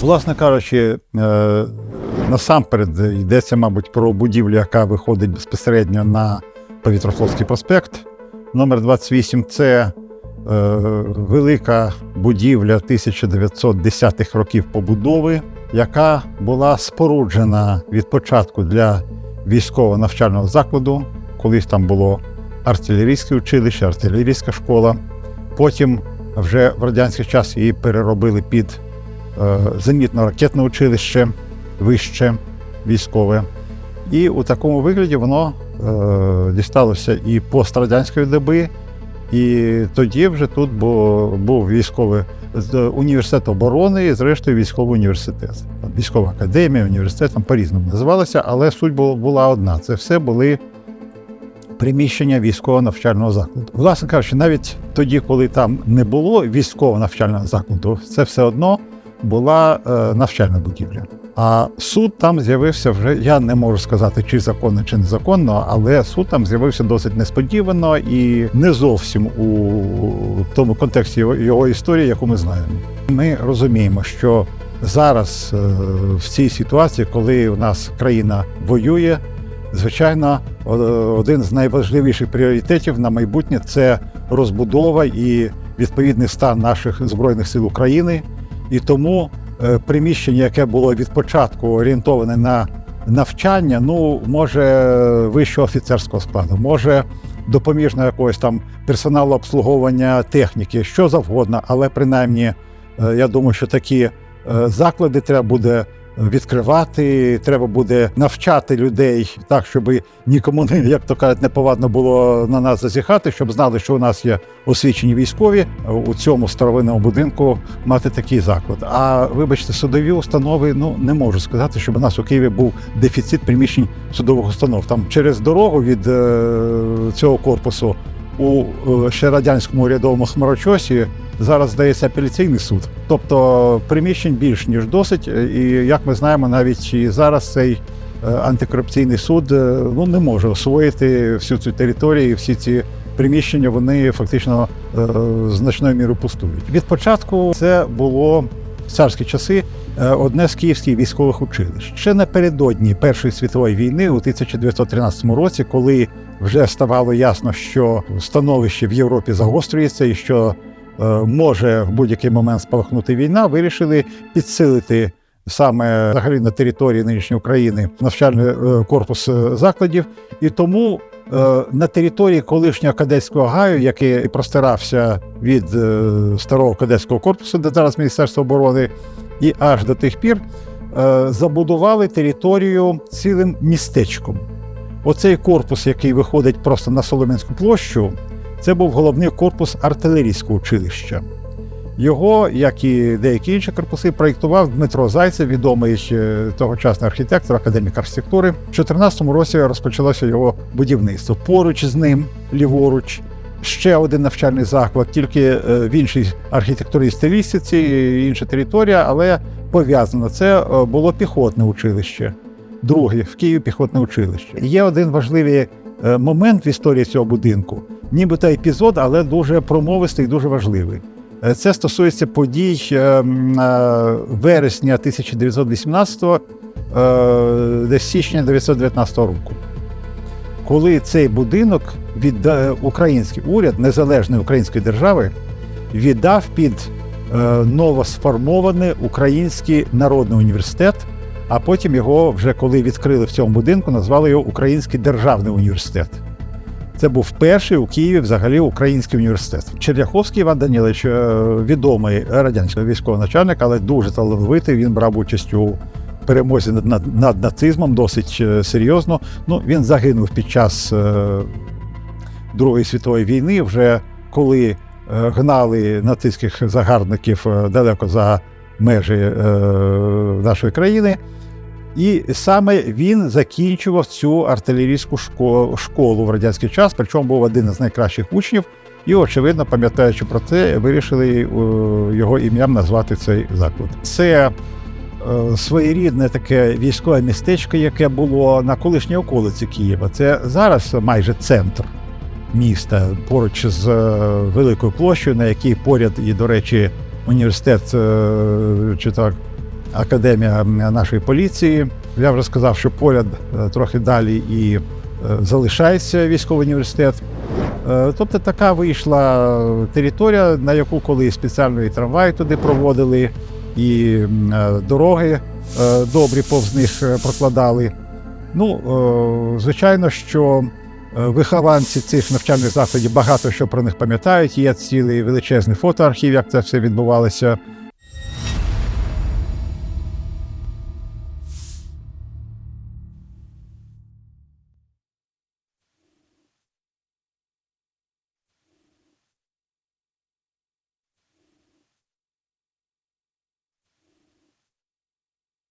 Власне кажучи, е, насамперед йдеться, мабуть, про будівлю, яка виходить безпосередньо на Повітрофлотський проспект. Номер 28 це е, велика будівля 1910-х років побудови, яка була споруджена від початку для військового навчального закладу. Колись там було артилерійське училище, артилерійська школа. Потім вже в радянський час її переробили під зенітно-ракетне училище, вище військове. І у такому вигляді воно е, дісталося і пострадянської доби, і тоді вже тут був, військовий з- університет оборони і, зрештою, військовий університет. Військова академія, університет там по-різному називалося, але суть бу- була одна: це все були приміщення військового навчального закладу. Власне кажучи, навіть тоді, коли там не було військового навчального закладу, це все одно була е, навчальна будівля. А суд там з'явився вже, я не можу сказати, чи законно, чи незаконно, але суд там з'явився досить несподівано і не зовсім у тому контексті його, історії, яку ми знаємо. Ми розуміємо, що зараз е, в цій ситуації, коли у нас країна воює, звичайно, один з найважливіших пріоритетів на майбутнє це розбудова і відповідний стан наших збройних сил України. І тому е, приміщення, яке було від початку орієнтоване на навчання, ну може вищого офіцерського складу, може допоміжного якогось там персоналу обслуговування техніки, що завгодно, але принаймні е, я думаю, що такі е, заклади треба буде відкривати, треба буде навчати людей так, щоб нікому не як то кажуть, неповадно було на нас зазіхати, щоб знали, що у нас є освічені військові у цьому старовинному будинку мати такий заклад. А вибачте, судові установи ну не можу сказати, щоб у нас у Києві був дефіцит приміщень судових установ. Там через дорогу від е, цього корпусу у е, ще радянському урядовому хмарочосі зараз здається апеляційний суд. Тобто приміщень більш ніж досить. е, І як ми знаємо, навіть і зараз цей е, антикорупційний суд е, ну не може освоїти всю цю територію, і всі ці приміщення вони фактично е, значною мірою пустують. Від початку це було в царські часи одне з київських військових училищ. Ще напередодні Першої світової війни у 1913 році, коли вже ставало ясно, що становище в Європі загострюється і що може в будь-який момент спалахнути війна, вирішили підсилити саме взагалі на території нинішньої України навчальний е, корпус е, закладів, і тому е, на території колишнього кадетського гаю, який простирався від е, старого кадетського корпусу, де зараз Міністерство оборони, і аж до тих пір е, забудували територію цілим містечком. Оцей корпус, який виходить просто на Солом'янську площу, це був головний корпус артилерійського училища. Його, як і деякі інші корпуси, проєктував Дмитро Зайцев, відомий е, тогочасний архітектор, академік архітектури. В 2014 році розпочалося його будівництво. Поруч з ним, ліворуч, ще один навчальний заклад, тільки е, в іншій архітектурній стилістиці, інша територія, але пов'язано. Це е, було піхотне училище. Друге в Києві піхотне училище. Є один важливий момент в історії цього будинку, нібито епізод, але дуже промовистий і дуже важливий. Е, Це стосується подій е, е, вересня 1918-го, е, січня 1919 року. Коли цей будинок відда... український уряд незалежної української держави віддав під новосформований Український народний університет, а потім його, вже коли відкрили в цьому будинку, назвали його Український державний університет. Це був перший у Києві взагалі український університет. Черняховський Іван Данілович, е, відомий радянський військовий начальник, але дуже талановитий. Він брав участь у перемозі над, над, над нацизмом досить е, серйозно. Ну, він загинув під час е, Другої світової війни, вже коли е, гнали нацистських загарбників далеко за межі е, нашої країни. І саме він закінчував цю артилерійську школу, в радянський час, причому був один із найкращих учнів. І, очевидно, пам'ятаючи про це, вирішили е, його ім'ям назвати цей заклад. Це е, своєрідне таке військове містечко, яке було на колишній околиці Києва. Це зараз майже центр міста, поруч з е, великою площею, на якій поряд і, до речі, університет чи так академія нашої поліції. Я вже сказав, що поряд е, трохи далі і е, залишається військовий університет. Е, Тобто така вийшла територія, на яку коли спеціальний трамвай туди проводили, і дороги добрі повз них прокладали. Ну, звичайно, що вихованці цих навчальних закладів багато що про них пам'ятають. Є цілий величезний фотоархів, як це все відбувалося.